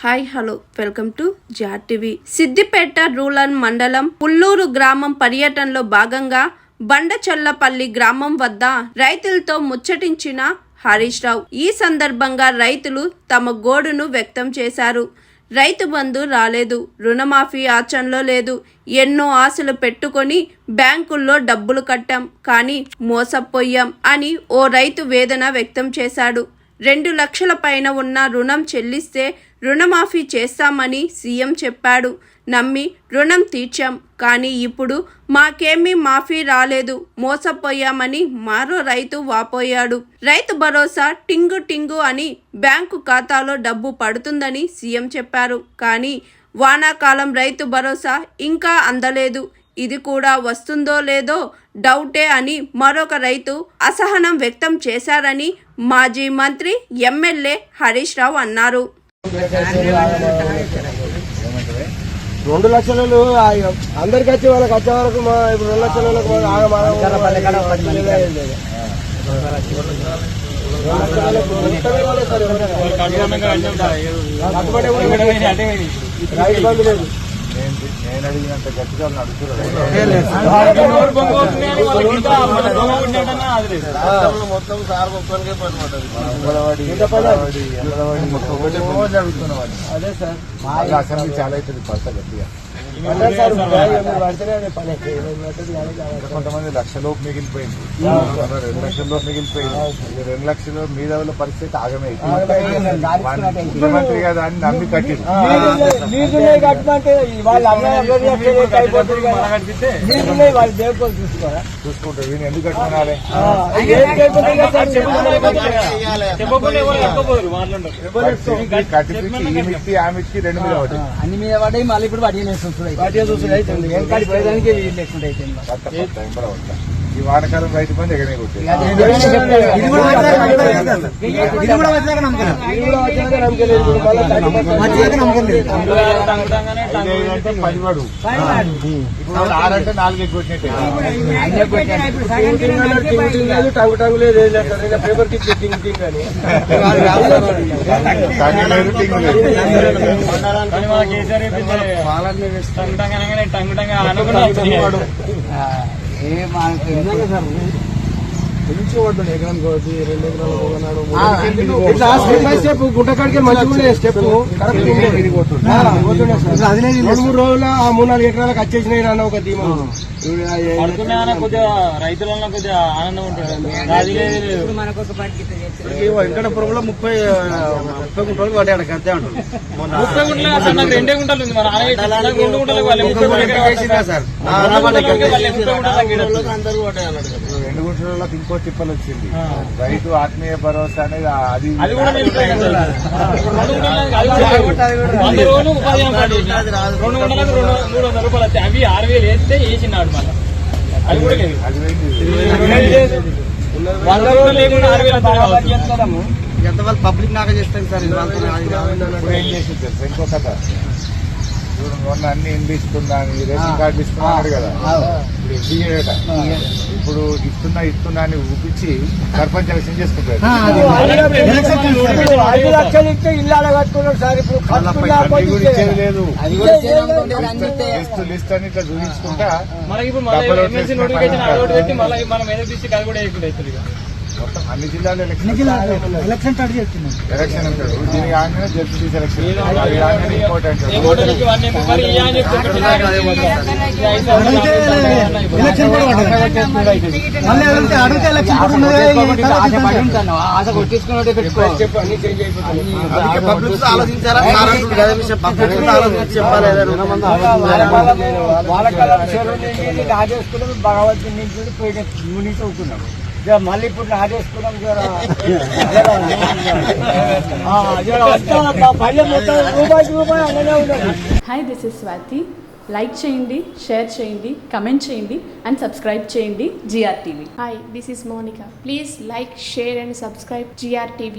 Hi hello welcome to జార్ TV. Siddipet rural మండలం పుల్లూరు గ్రామం పర్యటనలో భాగంగా బండచల్లపల్లి గ్రామం వద్ద రైతులతో ముచ్చటించిన హరీష్ రావు. ఈ సందర్భంగా రైతులు తమ గోడును వ్యక్తం చేశారు. రైతు బంధు రాలేదు రుణమాఫీ ఆచరణలో లేదు. ఎన్నో ఆశలు పెట్టుకొని బ్యాంకుల్లో డబ్బులు కట్టాం కానీ మోసపోయాం అని ఓ రైతు వేదన వ్యక్తం చేశాడు. రెండు లక్షల పైన ఉన్న రుణం చెల్లిస్తే రుణమాఫీ చేస్తామని సీఎం చెప్పాడు. నమ్మి రుణం తీర్చాం కానీ ఇప్పుడు మాకేమీ మాఫీ రాలేదు. మోసపోయామని మరో రైతు వాపోయాడు. రైతు భరోసా టింగు టింగు అని బ్యాంకు ఖాతాలో డబ్బు పడుతుందని సీఎం చెప్పారు. కానీ వానాకాలం రైతు భరోసా ఇంకా అందలేదు. ఇది కూడా వస్తుందో లేదో డౌటే అని మరొక రైతు అసహనం వ్యక్తం చేశారని మాజీ మంత్రి ఎమ్మెల్యే హరీష్ రావు అన్నారు. రెండు లక్షలు అందరికి వచ్చి వాళ్ళకి వచ్చే వరకు మా ఇప్పుడు రెండు ఎవరైనా. కట్టుబడి కూడా రైతు బంధు లేదు. నేను అడిగినంత గట్టిగా అడుగుతున్నారు మొత్తం సార్ ఒక్కరికే వాళ్ళు. అదే సార్. అసెంబ్లీ చాలా అవుతుంది పడత గట్టిగా. కొంతమంది లక్షలోపు మిగిలిపోయింది. రెండు లక్షల్లోపు మిగిలిపోయింది. రెండు లక్షలు మీద వాళ్ళ పరిస్థితి ఆగమే. వాడిని ముఖ్యమంత్రి కదా. అని నమ్మి కట్టింది చూసుకుంటారు. వీళ్ళు ఎందుకు కట్టుకున్నారే? కట్టిపించి ఈ ఆ మిత్తి రెండు మీద అన్ని మీద పడ్డాయి మళ్ళీ ఇప్పుడు వడ్డీ వేసుకుంటున్నాయి వెనకాడి పోయేదానికి వీలు ఈ వానకాలం రైతు పని ఎగనే కొట్టే ఇది కూడా ఇది కూడా వచ్చాక నమ్మకం వచ్చాక నమ్మకం లేదు. అంటే పదివాడు. ఇప్పుడు ఆరంటే నాలుగు టంగు టంగు లేదు ఏం లేదు సార్ ఇంకా పేపర్కి టింగ్ టింగ్ అని. కానీ లేదు టింగు ఇట్లా స్టెప్ బై స్టెప్ గుంట కాడికి మంచిగా ఉండే స్టెప్ కరెక్ట్ మూడు రోజుల ఆ మూడు నాలుగు ఎకరాలకు వచ్చేసినాయి అన్న ఒక ధీమా. కొద్దిగా రైతులలో కొద్దిగా ఆనందం ఉంటుంది. అది లేదు. లేదు వెంకటపురంలో ముప్పై ముప్పై గుంటలు పడ్డాడు అంతే ఉంటుంది ముప్పై గుంటలు నాకు రెండే గుంటలు ఉంది. నాకు రెండు గుంటలకు వాళ్ళే ముప్పై గుంటలకు సార్. రెండు గుంటలకు రెండు గుంటలలో ఇంకో తిప్పలు వచ్చింది రైతు ఆత్మీయ భరోసా అనేది అది అది కూడా నిలుపుతాయి కదా. ఇప్పుడు రెండు గుంటలకు అది కూడా లేదు. వంద రోజులు ఉపాధి హామీ కార్డు చేసిన. రెండు గుంటలకు రెండు మూడు వందల రూపాయలు వచ్చాయి అవి ఆరు వేలు వేస్తే వేసినాడు మళ్ళీ అది కూడా లేదు అది పోయింది. వంద రోజులు లేకుండా ఆరు వేలు వచ్చాయి కావచ్చు. ఎంత వాళ్ళు పబ్లిక్ నాగా చేస్తాను సార్? ఇంకో కథ ఇప్పుడు మొన్న అన్ని ఇండి ఇస్తున్నా అని రేషన్ కార్డు ఇస్తున్నా అన్నాడు కదా. ఇప్పుడు చేయట ఇప్పుడు ఇస్తున్నా ఇస్తున్నా అని ఊపించి సర్పంచ్ ఎలక్షన్ చేసుకుంటారు ఐదు లక్షలు ఇస్తే ఇల్లు అడగట్టుకున్నాడు సార్ ఇప్పుడు ఇచ్చేది లేదు. లిస్ట్ లిస్ట్ అని ఇట్లా చూపించుకుంటా. మనకి ఇప్పుడు డబ్బులు ఎమ్మెల్సీ నోటిఫికేషన్ మనం కూడా. మొత్తం అన్ని జిల్లాలు ఎలక్షన్ ఎలక్షన్ స్టార్ట్ చేస్తున్నాం. ఎలక్షన్ అంటాడు దీనికి ఎలక్షన్ అది నుంచి పోయిన యూనిట్ అవుతున్నాం ఇక మళ్ళీ ఇప్పుడు ఉన్నది. Hi this is Swathi like చేయండి షేర్ చేయండి కమెంట్ చేయండి అండ్ సబ్స్క్రైబ్ చేయండి GR TV Hi, this is Monica. Please like, share, and subscribe GRTV.